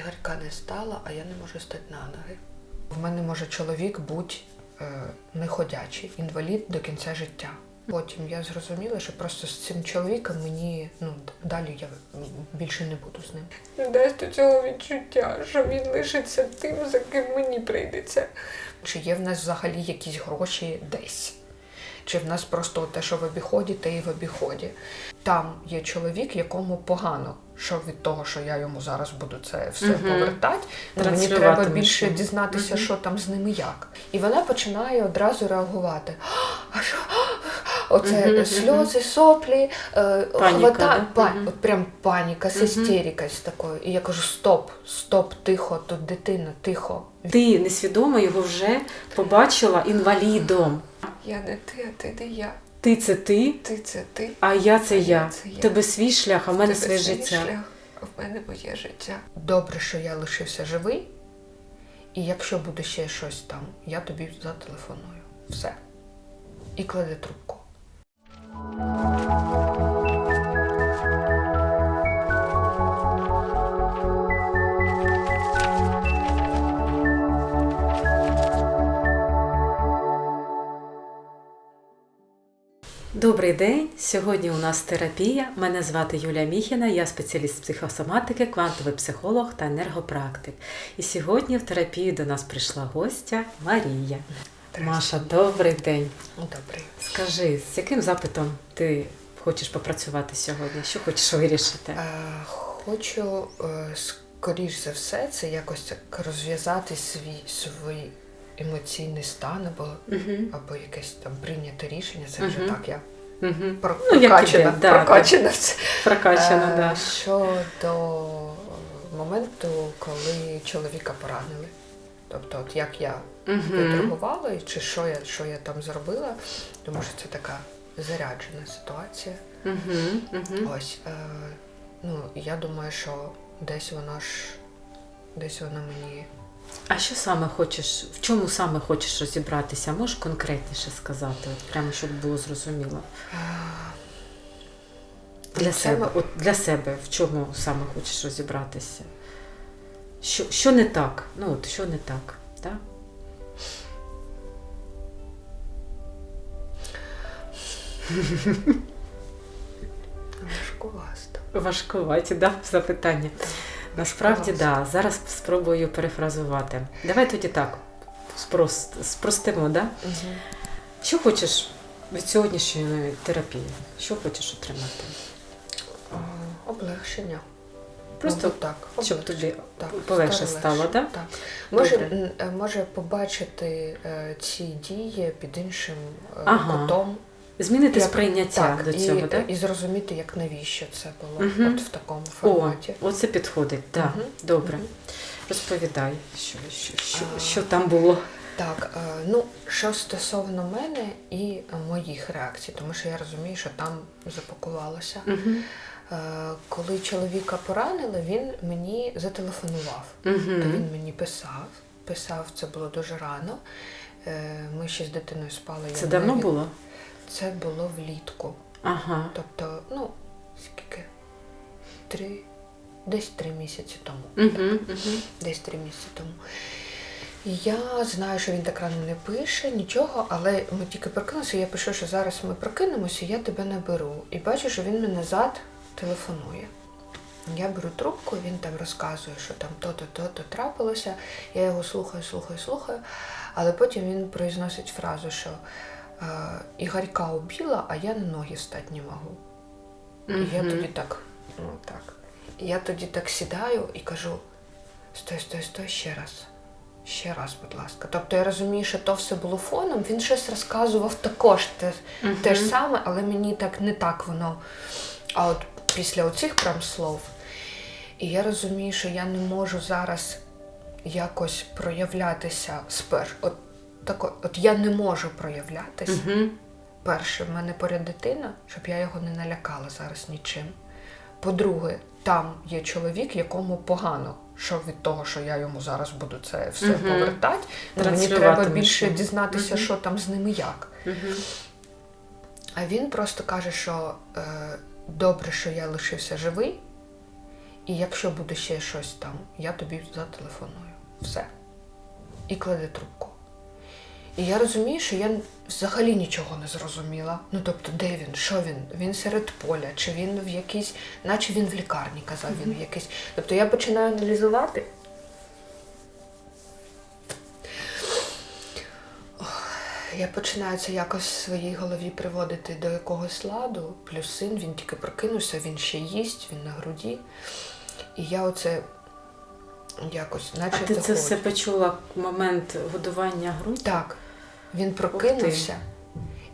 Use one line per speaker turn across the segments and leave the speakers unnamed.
Ігорка не стало, а я не можу стати на ноги. В мене може чоловік бути е, неходячий, інвалід до кінця життя. Потім я зрозуміла, що просто з цим чоловіком мені ну далі я більше не буду з ним. Дасть до цього відчуття, що він лишиться тим, за ким мені прийдеться. Чи є в нас взагалі якісь гроші десь? Чи в нас просто те, що в обіході, те і в обіході. Там є чоловік, якому погано, що від того, що я йому зараз буду це все
Мгм.
повертати. Мені треба більше дізнатися,
Мгм.
що там з ними як. І вона починає одразу реагувати. А що? Оце
мгм.
сльози, соплі, е,
Паніка,
хвата...
да?
па...
Мгм.
от прям паніка з
Мгм.
з такою. І я кажу: стоп, стоп, тихо, тут дитина, тихо.
Ти несвідомо його вже побачила інвалідом.
Я не ти, а ти не я.
Ти це ти,
Ти це ти.
а я це
А
я.
я це я.
В Тебе свій шлях, а в мене
Тебе
своє
свій
життя.
шлях, а в мене моє життя. Добре, що я лишився живий, і якщо буде ще щось там, я тобі зателефоную. Все. І кладе трубку.
Добрий день. Сьогодні у нас терапія. Мене звати Юлія Міхіна, я спеціаліст з психосоматики, квантовий психолог та енергопрактик. І сьогодні в терапію до нас прийшла гостя Марія. Маша, добрий день.
Добре.
Скажи, з яким запитом ти хочеш попрацювати сьогодні? Що хочеш вирішити?
Е, хочу, е, скоріш за все, це якось так розв'язати свій, свій емоційний стан або,
Угу.
або якесь там прийняте рішення. Це вже так, я
Угу.
про-
Ну, іде, да,
прокачана в це. Е,
да.
Щодо моменту, коли чоловіка поранили. Тобто, от як я відреагувала, і чи що я, що я там зробила, тому що це така заряджена ситуація.
Угу. Угу.
Ось. Е, ну, я думаю, що десь вона ж десь вона мені.
А що саме хочеш, в чому саме хочеш розібратися? Можеш конкретніше сказати, от прямо щоб було зрозуміло. Для себе, от для себе, в чому саме хочеш розібратися? Що, що не так? Ну, от що не так, так?
Важкувасто.
Важкуваті, да, запитання. Насправді, да. Зараз спробую перефразувати. Давай тоді так. Спрост, спростимо, да?
Угу.
Що хочеш від сьогоднішньої терапії? Що хочеш отримати?
Облегшення.
Просто
Мабуть, так.
щоб
облегшення.
тобі
Так,
полегше стало, да?
Так. Може, е, може побачити е, ці дії під іншим е,
Ага.
кутом.
Змінити
Як-
сприйняття
так,
до
і,
цього, так?
і зрозуміти, як навіщо це було
Мгм.
от в такому
О,
форматі.
оце підходить, так.
Мгм.
Добре.
Мгм.
Розповідай, що, що, що, що там було.
Так, е, ну що стосовно мене і моїх реакцій, тому що я розумію, що там запакувалося.
Угу.
Коли чоловіка поранили, він мені зателефонував.
Угу.
То він мені писав. Писав, це було дуже рано. Е, Ми ще з дитиною спали. я
Це давно
навіть-
було?
Це було влітку.
Ага.
Тобто, ну, скільки? Три, десь три місяці тому.
Угу. Угу.
Десь три місяці тому. Я знаю, що він так рано не пише, нічого, але ми тільки прокинулися, я пишу, що зараз ми прокинемося, я тебе наберу. І бачу, що він мене зад телефонує. Я беру трубку, він там розказує, що там то-то, то-то трапилося. Я його слухаю, слухаю, слухаю. Але потім він произносить фразу, що е, Ігорька убила, а я на ноги встати не можу. І я тоді так, ну так. І я тоді так сідаю і кажу: стой, стой, стой, ще раз. Ще раз, будь ласка. Тобто я розумію, що то все було фоном. Він щось розказував також те,
Мгм.
те ж саме, але мені так не так воно. А от після оцих прям слов. І я розумію, що я не можу зараз якось проявлятися спершу. От, тако, от я не можу проявлятися.
Угу.
Перше, в мене поряд дитина, щоб я його не налякала зараз нічим. По-друге, там є чоловік, якому погано, що від того, що я йому зараз буду це все
Мгм.
повертати. Мені треба більше
йому.
дізнатися,
Мгм.
що там з ними як.
Угу.
А він просто каже, що е, добре, що я лишився живий, І якщо буде ще щось там, я тобі зателефоную. Все. І кладе трубку. І я розумію, що я взагалі нічого не зрозуміла. Ну тобто, де він, що він? Він серед поля, чи він в якійсь, наче він в лікарні казав, він в якийсь. Тобто я починаю аналізувати. Я починаю це якось в своїй голові приводити до якогось ладу. Плюс син, він тільки прокинувся, він ще їсть, він на груді. І я оце якось, наче
А ти це все почула в момент годування грудь?
Так. Він прокинувся.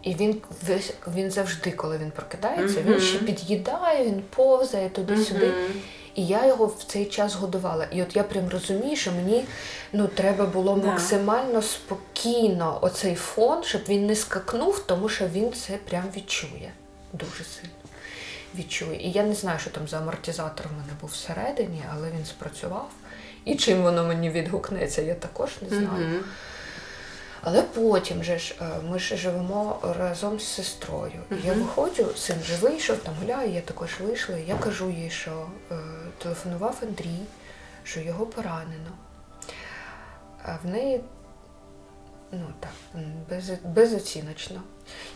І він весь він завжди, коли він прокидається, він ще під'їдає, він повзає туди-сюди.
Мгм.
І я його в цей час годувала. І от я прям розумію, що мені ну, треба було
Да.
максимально спокійно оцей фон, щоб він не скакнув, тому що він це прям відчує. Дуже сильно відчує. І я не знаю, що там за амортизатор в мене був всередині, але він спрацював. І чим воно мені відгукнеться, я також не знаю.
Мгм.
Але потім же ж е, ми ж живемо разом з сестрою. І Я виходжу, син вже вийшов, там гуляє, я також вийшла. Я кажу їй, що е, телефонував Андрій, що його поранено. А в неї ну так, без, безоціночно.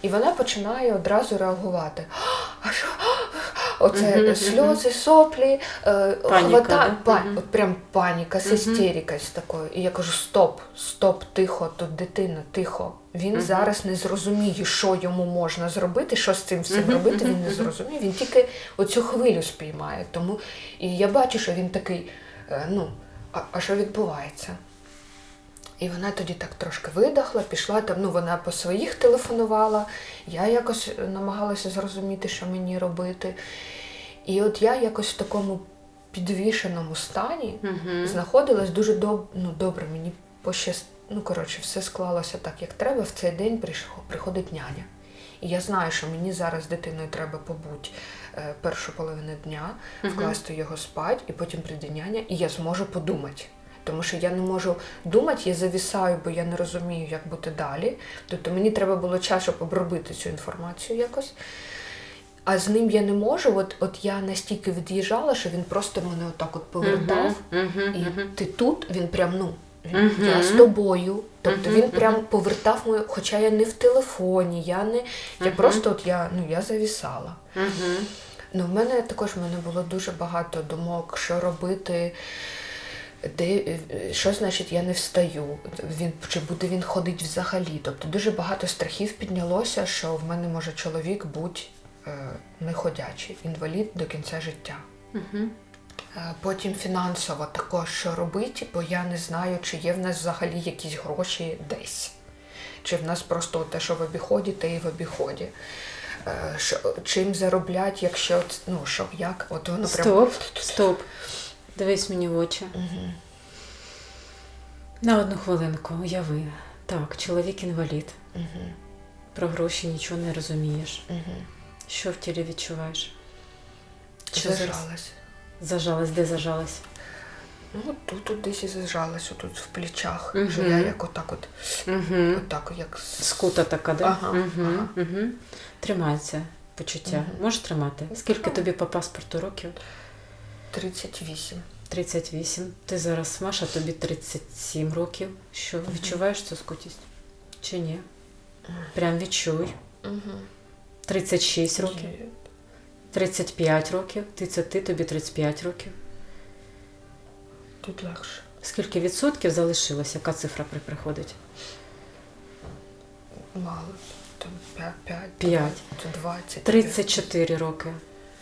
І вона починає одразу реагувати. А що? Оце
мгм.
сльози, соплі, е,
Паніка,
хвата...
да?
от прям паніка з
Мгм.
з такою. І я кажу: стоп, стоп, тихо, тут дитина, тихо. Він
Мгм.
зараз не зрозуміє, що йому можна зробити, що з цим всім робити, він не зрозуміє. Він тільки оцю хвилю спіймає. Тому і я бачу, що він такий, е, ну, а, а що відбувається? І вона тоді так трошки видохла, пішла там, ну вона по своїх телефонувала, я якось намагалася зрозуміти, що мені робити. І от я якось в такому підвішеному стані
Мгм.
знаходилась дуже доб... ну, добре. Мені пощаст... ну, коротше, все склалося так, як треба. В цей день приходить няня. І я знаю, що мені зараз з дитиною треба побути е, першу половину дня, вкласти його спать, і потім прийде няня, і я зможу подумати. Тому що я не можу думати, я завісаю, бо я не розумію, як бути далі. Тобто мені треба було час, щоб обробити цю інформацію якось. А з ним я не можу. От, от я настільки від'їжджала, що він просто мене отак от повертав. І ти тут, він прям, ну, я з тобою. Тобто він прям повертав мою, хоча я не в телефоні, я не. Я просто от я, ну, я завісала. Ну, в мене також в мене було дуже багато думок, що робити. Де, що значить я не встаю? Він чи буде він ходити взагалі? Тобто дуже багато страхів піднялося, що в мене може чоловік бути е, неходячий, інвалід до кінця життя. Е, Потім фінансово також що робити, бо я не знаю, чи є в нас взагалі якісь гроші десь. Чи в нас просто те, що в обіході, те і в обіході. Е, Що, чим зароблять, якщо ну що, як? От воно прям.
Стоп, стоп. Дивись мені в очі.
Угу.
На одну хвилинку, уяви. Так, чоловік інвалід.
Угу.
Про гроші нічого не розумієш.
Угу.
Що в тілі відчуваєш? Що зараз?
Зажалась.
Зажалась, де зажалась?
Ну, тут, тут десь і зажалась, отут в плечах.
Мгм.
Що я як отак от,
Угу.
отак, як
Скута така, да?
Ага,
Угу.
ага.
Угу. Тримається почуття.
Мгм.
Можеш тримати? Скільки тобі по паспорту років?
38.
38. Ти зараз Маша, тобі 37 років. Що відчуваєш цю скутість? Чи ні? Прям відчуй.
Угу.
36 років, 35 років. Ти це ти, тобі 35 років.
Тут легше.
Скільки відсотків залишилось? Яка цифра приходить?
Мало. Там 5, 5,
П'ять.
20.
34 роки.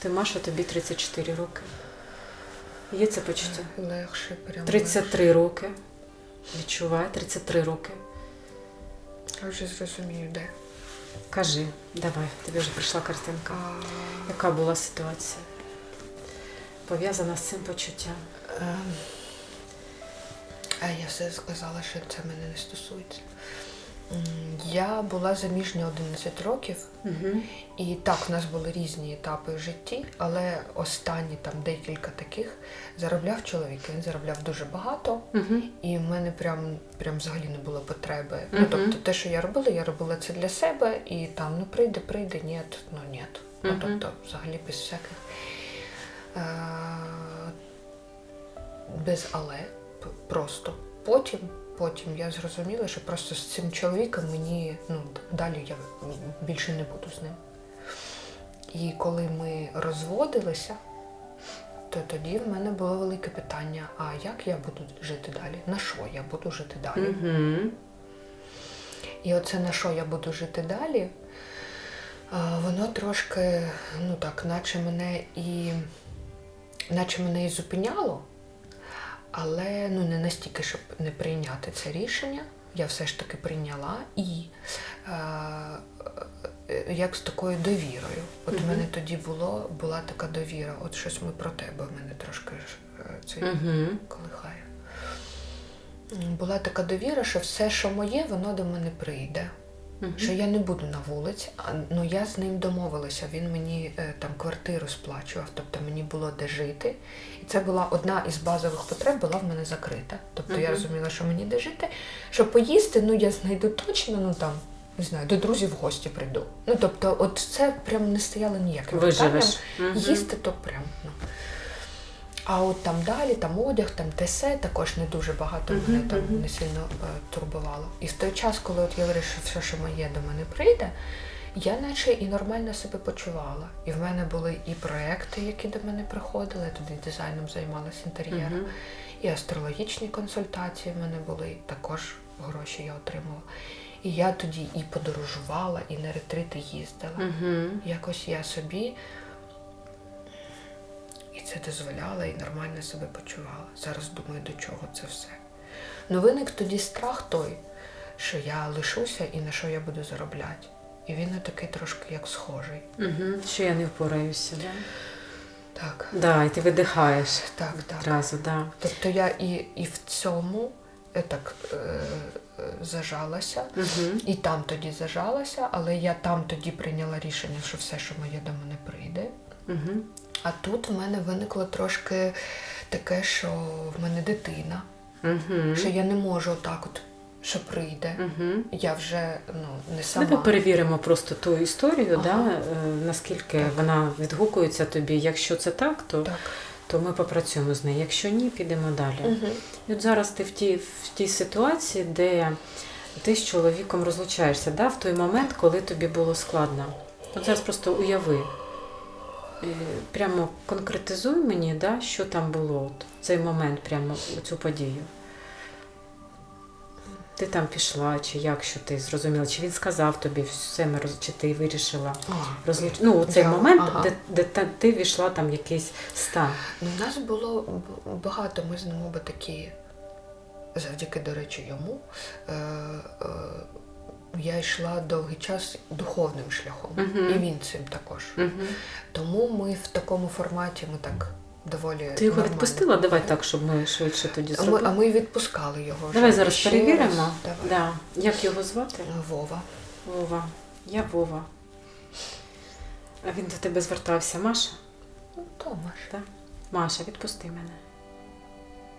Ти Маша, тобі 34 роки. Є це почуття?
Легше, прямо.
33 роки. Відчувай, 33 роки.
Я вже зрозумію, де.
Кажи, давай, тобі вже прийшла картинка. Яка була ситуація? Пов'язана з цим почуттям.
ем, а я все сказала, що це мене не стосується. Я була заміжня 11 років,
Угу.
і так, в нас були різні етапи в житті, але останні там декілька таких заробляв чоловік. Він заробляв дуже багато,
Угу.
і в мене прям, прям взагалі не було потреби. Ну, тобто, те, що я робила, я робила це для себе, і там ну прийде, прийде, ні, ну ні. Ну, тобто, взагалі без всяких. Е, без але, просто. Потім, потім я зрозуміла, що просто з цим чоловіком мені ну, далі я більше не буду з ним. І коли ми розводилися, то тоді в мене було велике питання: а як я буду жити далі? На що я буду жити далі?
Угу.
І оце на що я буду жити далі, воно трошки, ну так, наче мене і наче мене і зупиняло, але ну, не настільки, щоб не прийняти це рішення. Я все ж таки прийняла і е, е, як з такою довірою. От у
Мгм.
мене тоді було, була така довіра, от щось ми про тебе в мене трошки е, цей
Угу.
колихає. Була така довіра, що все, що моє, воно до мене прийде. Що я не буду на вулиці, ну я з ним домовилася. Він мені е, там квартиру сплачував, тобто мені було де жити. І це була одна із базових потреб, була в мене закрита. Тобто я розуміла, що мені де жити. Щоб поїсти, ну я знайду точно, ну там не знаю, до друзів в гості прийду. Ну тобто, от це прям не стояло ніяким питанням. Їсти то прям. Ну. А от там далі, там одяг, там тесе також не дуже багато
Мгм,
мене там
мгм.
не сильно е, турбувало. І в той час, коли от я вирішив, все, що моє до мене прийде, я наче і нормально себе почувала. І в мене були і проекти, які до мене приходили, я тоді дизайном займалася інтер'єром,
Мгм.
і астрологічні консультації в мене були, також гроші я отримала. І я тоді і подорожувала, і на ретрити їздила.
Мгм.
Якось я собі це дозволяла, і нормально себе почувала. Зараз думаю, до чого це все. Ну виник тоді страх той, що я лишуся і на що я буду заробляти. І він не такий трошки як схожий.
Угу. Що я не впораюся, да?
Так,
Да, і ти видихаєш
так, так.
одразу, да.
Тобто я і, і в цьому е, так е, е, зажалася,
Угу.
і там тоді зажалася, але я там тоді прийняла рішення, що все, що моє до мене прийде.
Угу.
А тут в мене виникло трошки таке, що в мене дитина,
Угу.
що я не можу отак, от, що прийде.
Угу.
Я вже ну, не сама.
Давай перевіримо просто ту історію,
Ага.
да, е, наскільки вона відгукується тобі. Якщо це так, то,
Так.
то ми попрацюємо з нею. Якщо ні, підемо далі.
Угу.
І от зараз ти в тій, в тій ситуації, де ти з чоловіком розлучаєшся, да, в той момент, коли тобі було складно. От зараз просто уяви. Е, Прямо конкретизуй мені, да, що там було от, в цей момент, прямо у цю подію. Ти там пішла, чи як, що ти зрозуміла, чи він сказав тобі все, ми роз- чи ти вирішила розлуч... Ну, цей
Я-
момент,
ага.
де, де та- ти війшла там в якийсь стан.
Ну, у нас було багато, ми з ним оба такі, завдяки, до речі, йому. Е, е, я йшла довгий час духовним шляхом,
Мгм.
і він цим також.
Угу.
Тому ми в такому форматі ми так доволі.
Ти його
нормально
відпустила? Давай так, щоб ми швидше тоді
А ми, а ми відпускали його.
Давай зараз
Ще
перевіримо.
раз. Давай.
Да. Як його звати?
Вова.
Вова. Я Вова. А він до тебе звертався, Маша?
Ну, Томаш.
Маша, відпусти мене.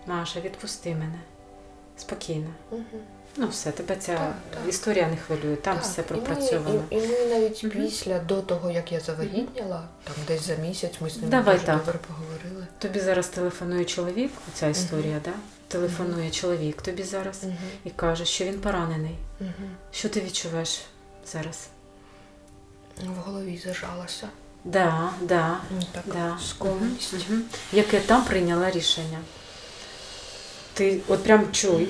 Маша, відпусти мене. Спокійно.
Угу.
Ну, все, тебе ця
Так, так.
історія не хвилює, там
Так,
все
і ми- І, і, ми навіть
Мгм.
після, до того, як я завагітніла, там десь за місяць ми з ним
Давай
дуже
так.
добре поговорили.
Тобі зараз телефонує чоловік, ця історія, да? Телефонує чоловік тобі зараз
Угу.
і каже, що він поранений.
Угу.
Що ти відчуваєш зараз?
В голові зажалася.
Да, да,
Ну, Так,
да. Мгм, мгм. Яке там прийняла рішення? Ти от прям чуй,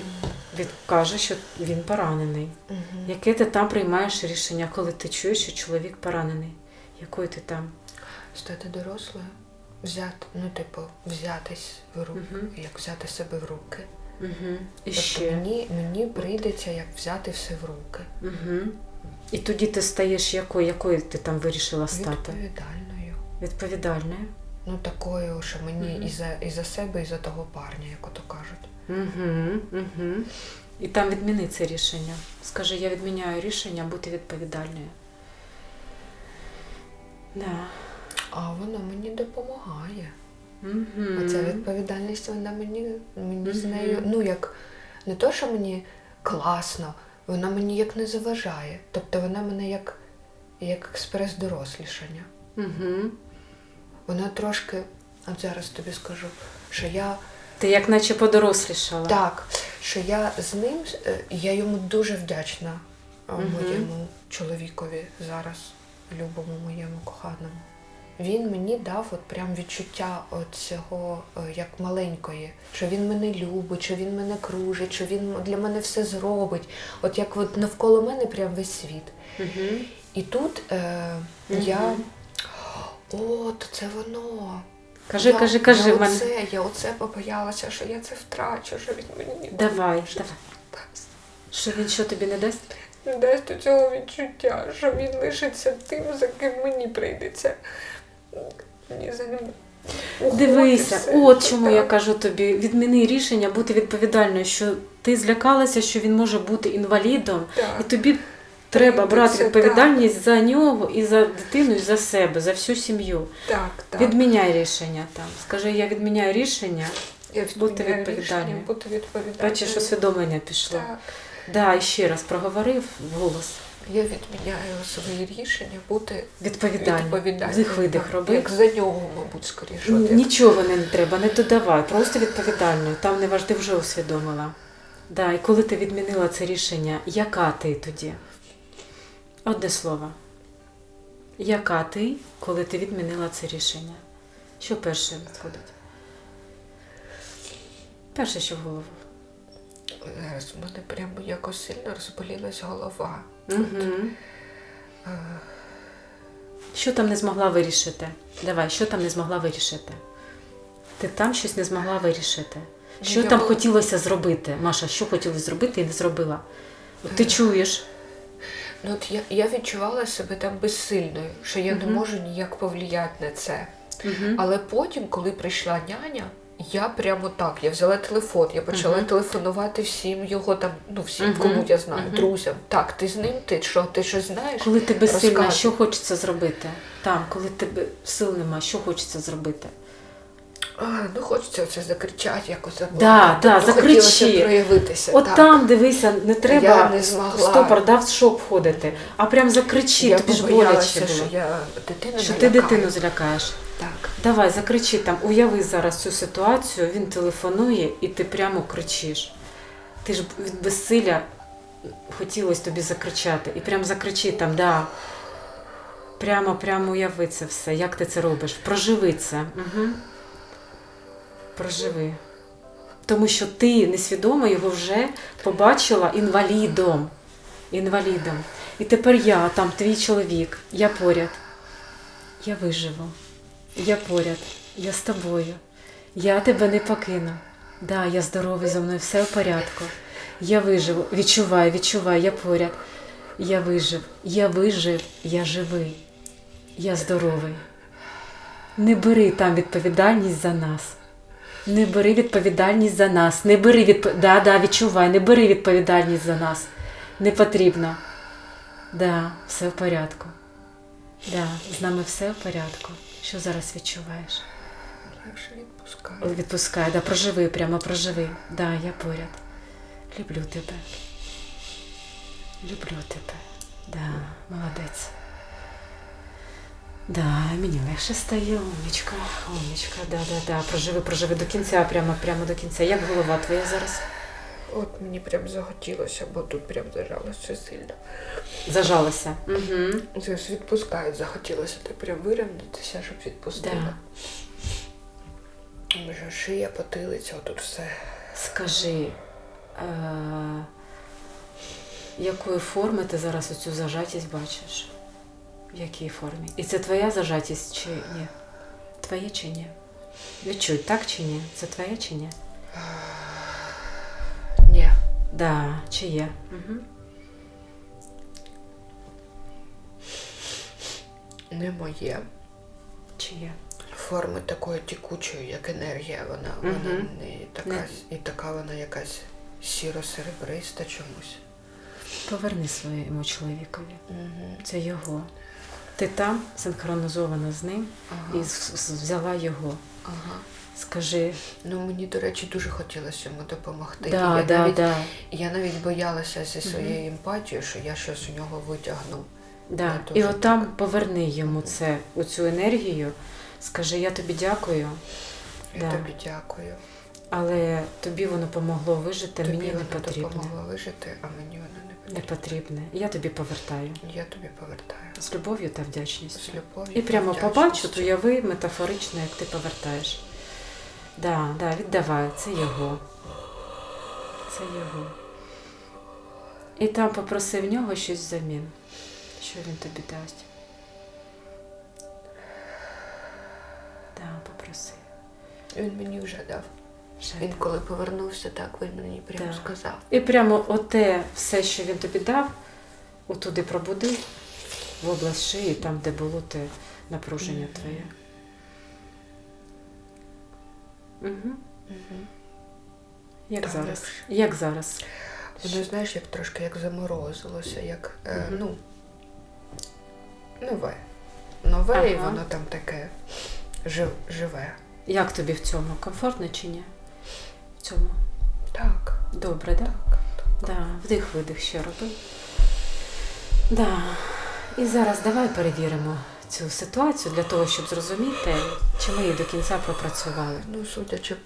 він каже, що він поранений.
Мгм.
Яке ти там приймаєш рішення, коли ти чуєш, що чоловік поранений? Якої ти там?
Стати дорослою, взяти, ну, типу, взятись в руки,
Мгм.
як взяти себе в руки.
Угу. І
Тобто
ще.
мені, мені прийдеться як взяти все в руки.
Угу. І тоді ти стаєш якою, якою ти там вирішила стати?
Відповідальною.
Відповідальною.
Ну, такою, що мені
Мгм.
і, за, і за себе, і за того парня, як ото кажуть.
Угу, угу. І там відміни це рішення. Скажи, я відміняю рішення бути відповідальною. Да.
А вона мені допомагає.
Угу.
А ця відповідальність, вона мені, мені з нею, ну як не то, що мені класно, вона мені як не заважає. Тобто вона мене як, як експрес дорослішання.
Угу.
Вона трошки, от зараз тобі скажу, що я
Ти як наче подорослішала.
Так, що я з ним, е, я йому дуже вдячна
Мгм.
моєму чоловікові зараз, любому моєму коханому. Він мені дав от прям відчуття от цього е, як маленької, що він мене любить, що він мене кружить, що він для мене все зробить. От як от навколо мене прям весь світ.
Угу.
І тут е,
Мгм.
я. О, то це воно.
Кажи,
я,
кажи, кажи.
Я
мене...
оце, я оце побоялася, що я це втрачу, що він мені ніколи
Давай,
не
давай.
дасть.
Що він що тобі не дасть?
Не дасть до цього відчуття, що він лишиться тим, за ким мені прийдеться. Ні, за ним.
Дивися,
охотитися.
от чому я кажу тобі, відміни рішення бути відповідальною, що ти злякалася, що він може бути інвалідом, і тобі треба брати відповідальність за нього і за дитину, і за себе, за всю сім'ю.
Так, так.
Відміняй рішення там. Скажи, я відміняю рішення.
Я
бути
відміняю
відповідальною. Бачиш, усвідомлення пішло.
Так.
Да, і ще раз проговорив голос.
Я відміняю свої рішення бути
Відповідальний.
відповідальною.
Вдих видих
Так,
роби.
Як за нього, мабуть, скоріше.
Нічого не треба, не додавай, просто відповідальною. Там не важливо, вже усвідомила. Да, і коли ти відмінила це рішення, яка ти тоді? Одне слово. Яка ти, коли ти відмінила це рішення? Що перше входить? Перше, що в голову.
Зараз в мене прямо якось сильно розболілась голова.
Угу.
Е,
Що там не змогла вирішити? Давай, що там не змогла вирішити? Ти там щось не змогла вирішити. Що
Я
там хотілося зробити? Маша, що хотілося зробити і не зробила? От ти чуєш,
Ну от я, я відчувала себе там безсильною, що я не можу ніяк повлияти на це.
Угу.
Але потім, коли прийшла няня, я прямо так, я взяла телефон, я почала
Мгм.
телефонувати всім його там, ну всім,
Мгм.
кому я знаю,
Мгм.
друзям. Так, ти з ним, ти що, ти щось знаєш?
коли ти безсильна, що хочеться зробити? Там, коли тебе сил нема, що хочеться зробити?
А, ну хочеться оце закричати, якось
Да, да,
Тобто
закричи.
проявитися.
От
так.
там дивися, не треба
Я не змогла.
стопор дав в шок входити, а прям закричи,
я
тобі ж боляче
що
було.
я дитину
Що ти дитину злякаєш.
Так.
Давай, закричи там, уяви зараз цю ситуацію, він телефонує і ти прямо кричиш. Ти ж від безсилля хотілося тобі закричати. І прям закричи там, да. Прямо, прямо уяви це все. Як ти це робиш? Проживи це. Угу. Проживи. Тому що ти несвідомо його вже побачила інвалідом. Інвалідом. І тепер я, там твій чоловік, я поряд. Я виживу. Я поряд, я з тобою. Я тебе не покину. Да, я здоровий, зі мною все в порядку. Я виживу. Відчувай, відчувай, я поряд. Я вижив, я вижив, я живий. Я здоровий. Не бери там відповідальність за нас. Не бери відповідальність за нас. Не бери відп... да, да, відчувай, не бери відповідальність за нас. Не потрібно. Да, все в порядку. Да, з нами все в порядку. Що зараз відчуваєш?
Легше відпускаю.
Відпускай, да, проживи, прямо проживи. Да, я поряд. Люблю тебе. Люблю тебе. Да, молодець. Да, мені легше стає, умнічка, умнічка, да, да, да. Проживи, проживи до кінця, прямо, прямо до кінця. Як голова твоя зараз?
От мені прям захотілося, бо тут прям зажалося сильно.
Зажалася. Угу.
Зараз відпускають, захотілося так прям вирівнятися, щоб відпустила.
Да.
Може, шия, потилиця, отут все.
Скажи, е- якої форми ти зараз оцю зажатість бачиш? В якій формі? І це твоя зажатість чи ні? Твоє чи ні? Відчуй, так чи ні? Це твоє чи ні?
Ні.
Да, чи є? Угу.
Не моє.
Чи є?
Форми такої текучої, як енергія, вона, вона не така,
Не-
і така вона якась сіро-серебриста чомусь.
Поверни своєму чоловікові.
Угу.
Це його. Ти там синхронізована з ним
Ага.
і взяла його.
ага.
Скажи,
Ну мені, до речі, дуже хотілося йому допомогти.
да,
я,
да,
навіть,
да.
я навіть боялася зі своєю емпатією, що я щось у нього витягну.
Да. І
дуже
от там поверни йому це, оцю енергію. Скажи, я тобі дякую.
Я
Да.
тобі дякую.
але тобі воно помогло вижити,
Тобі
мені не
воно
потрібне.
допомогло вижити, а мені воно не
Не потрібне. Я тобі повертаю.
Я тобі повертаю.
З любов'ю та вдячністю.
З любов'ю.
І прямо
вдячністю.
побачу, то уяви метафорично, як ти повертаєш. Да, да, віддавай, це його. Це його. І там попроси в нього щось взамін. Що він тобі дасть? Да, попроси.
Він мені вже дав. Він коли повернувся, так він мені прямо
Так.
сказав.
І прямо оте все, що він тобі дав, отуди пробудив в область шиї, там, де було те напруження
Мгм.
твоє. Угу.
Угу.
Як
Так,
зараз? Як зараз?
Воно, знаєш, як трошки як заморозилося, як е,
Мгм.
ну, нове. Нове, і воно там таке жив, живе.
Як тобі в цьому? Комфортно чи ні? Цьому?
Так,
Добре, так?
так.
Да, вдих-видих ще роби. Да. І зараз давай перевіримо цю ситуацію для того, щоб зрозуміти, чи ми її до кінця пропрацювали.
Ну, судячи,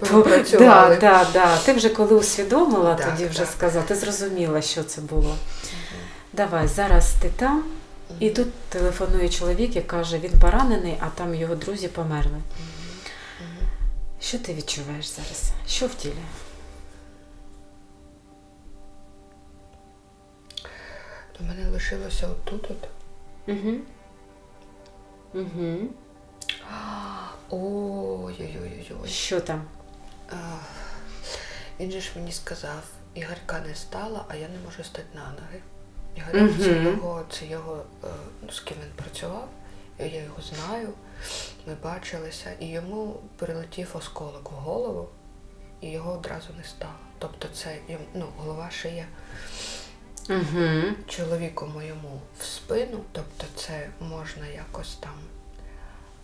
Да,
пропрацювали.
да, да. Ти вже коли усвідомила,
Так,
тоді вже
так.
сказала, ти зрозуміла, що це було. Давай, зараз ти там, і тут телефонує чоловік і каже, він поранений, а там його друзі померли.
Мгм.
Що ти відчуваєш зараз? Що в тілі?
У мене лишилося отут. От.
Угу. Угу.
Ой-ой-ой-ой.
Що там?
А, Він же ж мені сказав, Ігорка не стало, а я не можу стати на ноги. Ігор, це його, це його, е, ну, з ким він працював, я його знаю, ми бачилися, і йому прилетів осколок в голову, і його одразу не стало. Тобто це ну, голова шия
Угу.
чоловіку моєму в спину, тобто це можна якось там,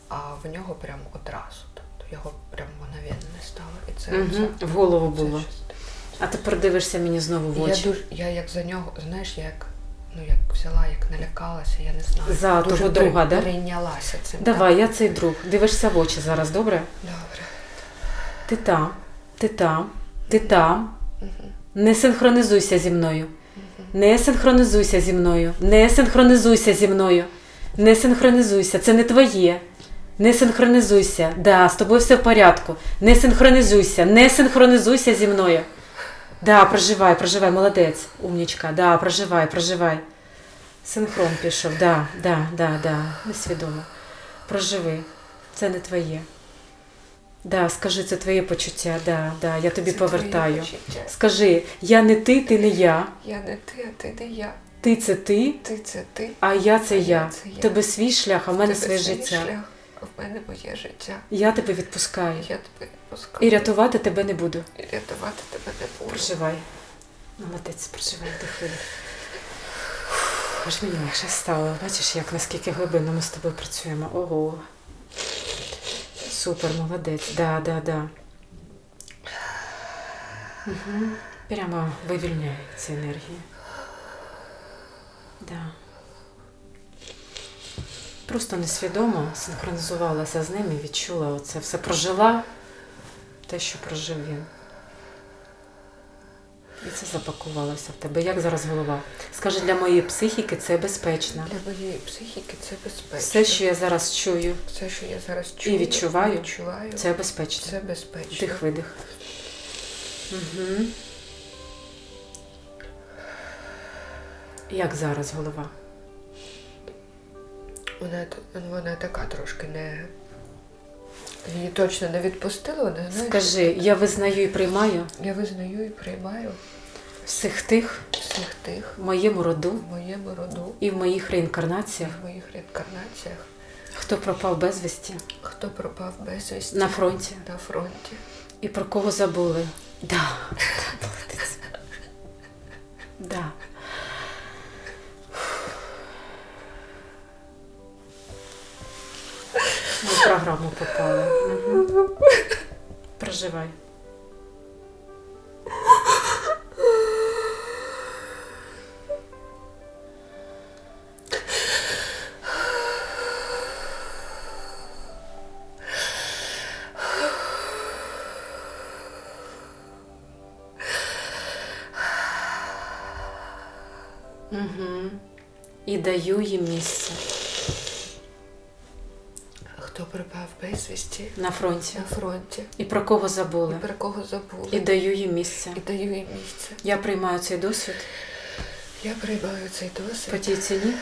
а в нього прямо одразу. Тобто його прямо мгновенно не стало. І це,
Угу.
це,
В голову
це
було.
щось
А тепер дивишся мені знову в
Я дуже, я як за нього, знаєш, як, ну як взяла, як налякалася, я не знаю.
За
дуже
того
при-
друга, да?
Прийнялася цим.
Давай, я цей друг. Дивишся в очі зараз, добре?
Добре.
Ти там, ти там, ти там.
Угу.
Не синхронізуйся зі мною. Не синхронізуйся зі мною. Не синхронізуйся зі мною. Не синхронізуйся. Це не твоє. Не синхронізуйся. Да, з тобою все в порядку. Не синхронізуйся. Не синхронізуйся зі мною. Да, проживай, проживай, молодець, умнічка. Да, проживай, проживай. Синхрон пішов, да, да, да, да. Несвідомо. Проживи. Це не твоє. Да, скажи, це твоє почуття, да, да, я тобі
Це
повертаю.
почуття.
Скажи, я не ти, ти не я.
Я не ти, а ти не я.
Ти це ти,
Ти це ти.
а я це
А
я.
я.
Тебе свій шлях, а в мене
Тебе
своє життя.
Шлях, в мене моє життя.
Я тебе відпускаю.
Я тебе відпускаю.
І рятувати тебе не буду.
І рятувати тебе не буду.
Проживай. Молодець, проживай, вдихай. Аж мені легше стало. Бачиш, як наскільки глибинно ми з тобою працюємо. Ого. Супер, молодець. Да, да, да. Угу. Прямо вивільняє ці енергії. Да. Просто несвідомо синхронізувалася з ним і відчула оце все. Прожила те, що прожив він. І це запакувалося в тебе. Як зараз голова? Скажи, для моєї психіки це безпечно.
Для моєї психіки це безпечно.
Все, що я зараз чую,
Все, що я зараз чую,
відчуваю,
відчуваю
це безпечно.
це безпечно.
Вдих, видих. Угу. Як зараз голова?
Вона, вона така трошки не. Її точно не відпустила, вона знаєш.
Скажи, я визнаю і приймаю
Я визнаю і приймаю
всіх тих
всіх тих
в моєму роду
в моєму роду
і в моїх реінкарнаціях,
в моїх реінкарнаціях,
хто пропав безвісті
хто пропав безвісті
на фронті
на фронті.
і про кого забули. Да. Да. В програму попали. Проживай. Угу. І даю їм місце.
Безвісті
на фронті.
на фронті,
І про кого
і
забули.
про кого забули,
І даю їм місце.
і даю їм місце.
Я приймаю цей досвід
Я приймаю цей
по
досвід
тій ціні,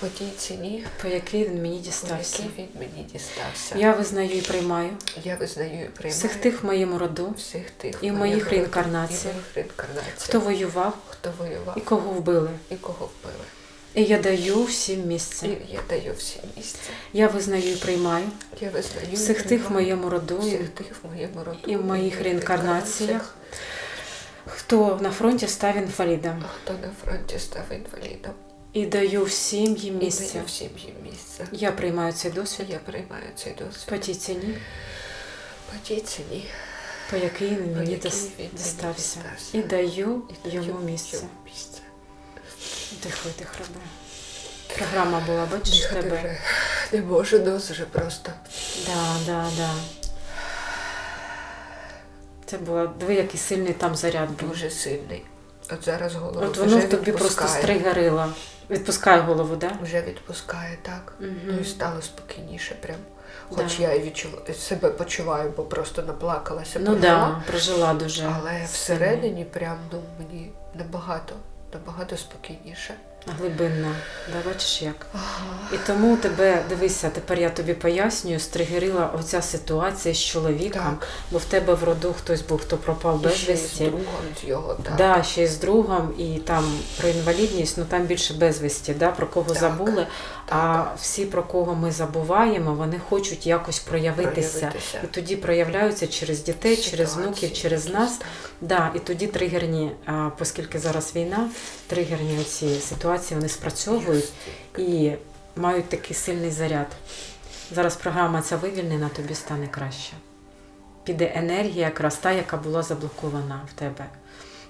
по тій ціні,
по якій він мені
по
дістався.
якій він мені дістався.
Я визнаю і приймаю
Я визнаю і приймаю
всіх тих в моєму роду,
всіх тих
і в
в
моїх
роду,
реінкарнаціях,
і в моїх реінкарнаціях,
хто воював
хто воював
і кого вбили.
і кого вбили.
І я даю всім місце.
І я даю всім місце.
Я визнаю і приймаю
Я визнаю
всіх тих в моєму роду,
всіх тих в моєму роду
і в моїх реінкарнаціях, хто на фронті став інвалідом.
хто на фронті став інвалідом.
І даю всім їм
І даю всім їм місце.
Я приймаю цей досвід
Я приймаю цей досвід
по тій ціні,
по тій ціні.
по якій він мені дістався. І даю
І даю
йому місце.
йому місце.
Дихай, дих, роби. Програма була, бачиш
Дихати
тебе?
вже не можу, нос вже просто.
Да, да, да. Це була, диви, який сильний там заряд був.
Дуже сильний. От зараз голову
От воно
вже
в тобі просто
відпускає.
стригерило. Відпускай голову, да?
Вже відпускає так.
Мгм.
Ну і стало спокійніше прям. Хоч
Да.
я і відчув... себе почуваю, бо просто наплакалася.
Ну
прожила.
да, прожила дуже.
Але всередині прям ну, мені набагато, набагато спокійніше.
Глибинна. Да, бачиш як? І тому тебе, дивися, тепер я тобі пояснюю, стригерила оця ситуація з чоловіком,
Так.
бо в тебе в роду хтось був, хто пропав
І ще з
безвісті.
другом з його, так.
Да, ще й з другом, і там про інвалідність, ну там більше безвісті, да, про кого
Так,
забули. А всі, про кого ми забуваємо, вони хочуть якось проявитися.
Проявитися.
І тоді проявляються через дітей, через внуків, через нас.
так.
Да, і тоді тригерні, оскільки зараз війна, тригерні ці ситуації вони спрацьовують і мають такий сильний заряд. Зараз програма ця вивільнена, тобі стане краще. Піде енергія, якраз та, яка була заблокована в тебе.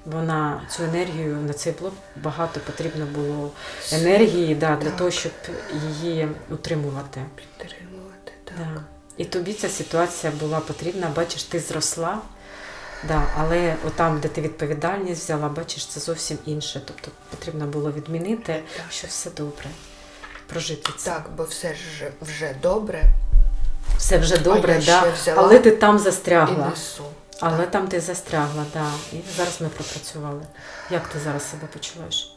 Вона цю енергію на цей блок багато потрібно було енергії да, для
Так.
того, щоб її утримувати.
Підтримувати, так.
Да. І тобі ця ситуація була потрібна, бачиш, ти зросла, да, але отам, де ти відповідальність взяла, бачиш, це зовсім інше. Тобто потрібно було відмінити,
Так.
що все добре. Прожити це.
Так, бо все ж вже добре
Все вже добре,
я
да, але ти там
і
застрягла.
несу.
Але
Так.
там ти застрягла, да. І зараз ми пропрацювали. Як ти зараз себе почуваєш?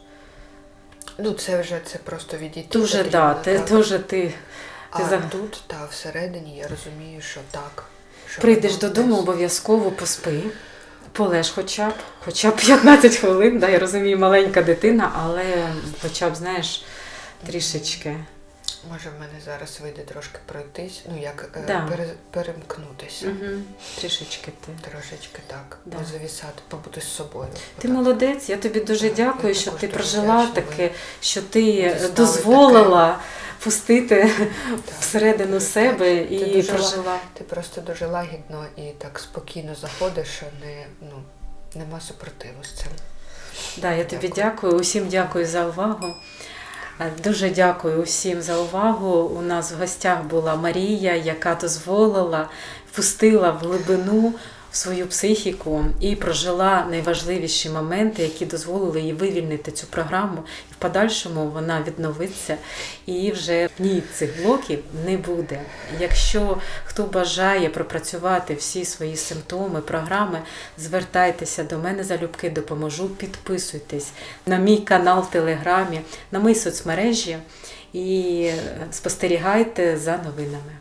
Ну, це вже це просто відійти.
Дуже, да, ти
так.
дуже ти.
А
за-
тут, та всередині я розумію, що так.
Прийдеш додому, обов'язково поспи, полеж хоча б, хоча б 15 хвилин. Да, я розумію, маленька дитина, але хоча б, знаєш, трішечки.
Може, в мене зараз вийде трошки пройтись, ну як е,
Да.
пере- перемкнутися.
Угу. Трішечки ти.
Трошечки так,
Да.
позавісати, побути з собою.
Ти
Отак.
молодець, я тобі дуже
Так,
дякую,
я
що ти прожила таке, що ти дозволила пустити
Так,
всередину
дуже
себе.
Ти
і
дуже
прожила.
Ти просто дуже лагідно і так спокійно заходиш, що не, ну, нема супротиву з цим.
Да, я тобі
Дякую.
дякую. Усім дякую за увагу. Е, Дуже дякую усім за увагу. У нас в гостях була Марія, яка дозволила, впустила в глибину в свою психіку і прожила найважливіші моменти, які дозволили їй вивільнити цю програму. І в подальшому вона відновиться і вже ні цих блоків не буде. Якщо хто бажає пропрацювати всі свої симптоми, програми, звертайтеся до мене залюбки, допоможу. Підписуйтесь на мій канал в Телеграмі, на мої соцмережі і е, спостерігайте за новинами.